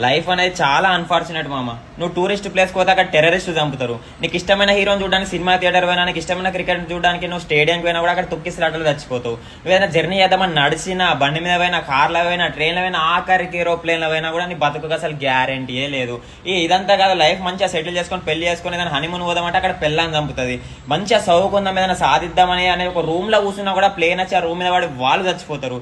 Life అనేది చాలా unfortunate మామ. నువ్వు టూరిస్ట్ ప్లేస్ పోతే అక్కడ టెర్రరిస్ట్ చంపుతారు. నీకు ఇష్టమైన హీరోని చూడడానికి సినిమా థియేటర్ పోయినా నీకు ఇష్టమైన క్రికెట్ చూడడానికి నువ్వు స్టేడియంకి పోయినా కూడా అక్కడ తొక్కిసలాటలు చచ్చిపోతావు. నువ్వు ఏదైనా జర్నీ చేద్దామని నడిచినా బండి మీద పోయినా కార్లో పోయినా ట్రైన్లో పోయినా ఆఖరికి ఏరోప్లేన్లో పోయినా కూడా నీ బతుకు అసలు గ్యారంటీయే లేదు. ఈ ఇదంతా కాదు లైఫ్ మంచిగా సెటిల్ చేసుకొని పెళ్ళి చేసుకొని ఏదైనా హనీమూన్ పోదామంటే అక్కడ పెళ్ళని చంపుతుంది. మంచిగా చదువుకుందాం ఏదైనా సాధిద్దామని అనే ఒక రూమ్లో కూర్చున్నా కూడా ప్లేన్ వచ్చి ఆ రూమ్ మీద వాడి వాళ్ళు చచ్చిపోతారు.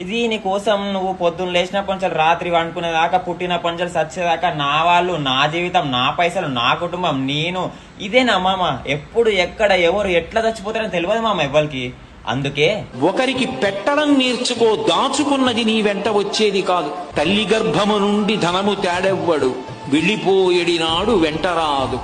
ఇది నీ కోసం నువ్వు పొద్దున్న లేచినప్పటి నుంచి రాత్రి వండుకునేదాకా పుట్టినప్పటి నుంచి చచ్చేదాకా నా వాళ్ళు నా జీవితం నా పైసలు నా కుటుంబం నేను. ఇదేనా మామ. ఎప్పుడు ఎక్కడ ఎవరు ఎట్లా చచ్చిపోతారని తెలియదు మామ ఎవరికి అందుకే ఒకరికి పెట్టడం నేర్చుకో దాచుకున్నది నీ వెంట వచ్చేది కాదు. తల్లి గర్భము నుండి ధనము తేడెవ్వడు. వెళ్ళిపోయేడి నాడు వెంటరాదు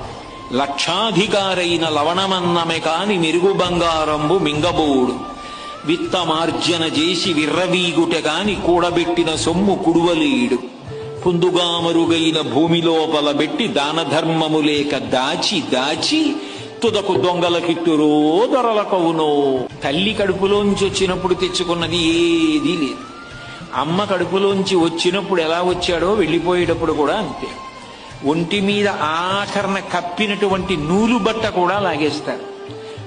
లక్షాధికారైన లవణమన్నమే కాని మెరుగు బంగారంబు మింగబోడు. విత్తమార్జన చేసి విర్రవీగుటగాని కూడబెట్టిన సొమ్ము కుడువలేడు. పుందుగామరుగైన భూమి లోపల పెట్టి దాన ధర్మము లేక దాచి దాచి తుదకు దొంగల కిట్టురో దొరలకవునో తల్లి కడుపులోంచి వచ్చినప్పుడు తెచ్చుకున్నది ఏదీ లేదు. అమ్మ కడుపులోంచి వచ్చినప్పుడు ఎలా వచ్చాడో వెళ్ళిపోయేటప్పుడు కూడా అంతే. ఒంటి మీద ఆఖరణ కప్పినటువంటి నూలు బట్ట కూడా లాగేస్తారు.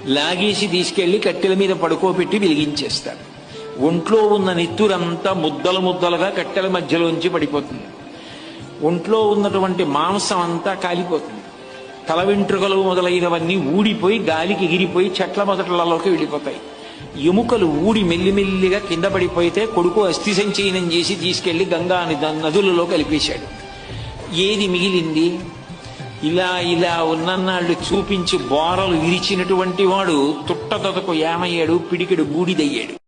లాగేసి తీసుకెళ్ళి కట్టెల మీద పడుకోబెట్టి వెలిగించేస్తారు ఒంట్లో ఉన్న నెత్తురంతా ముద్దలు ముద్దలుగా కట్టెల మధ్యలోంచి పడిపోతుంది. ఒంట్లో ఉన్నటువంటి మాంసం అంతా కాలిపోతుంది. తల వెంట్రుకలు మొదలైనవన్నీ ఊడిపోయి గాలికి ఎగిరిపోయి చెట్ల మొదట్లలోకి వెళ్ళిపోతాయి. ఎముకలు ఊడి మెల్లిమెల్లిగా కింద పడిపోయితే కొడుకు అస్థి సంచయనం చేసి తీసుకెళ్ళి గంగా నదులలో కలిపేశాడు. ఏది మిగిలింది? ఇలా ఇలా ఉన్నన్నాళ్ళు చూపించి బోరలు విరిచినటువంటి వాడు తుట్టదొదకు ఏమయ్యాడు? పిడికెడు బూడిదయ్యాడు.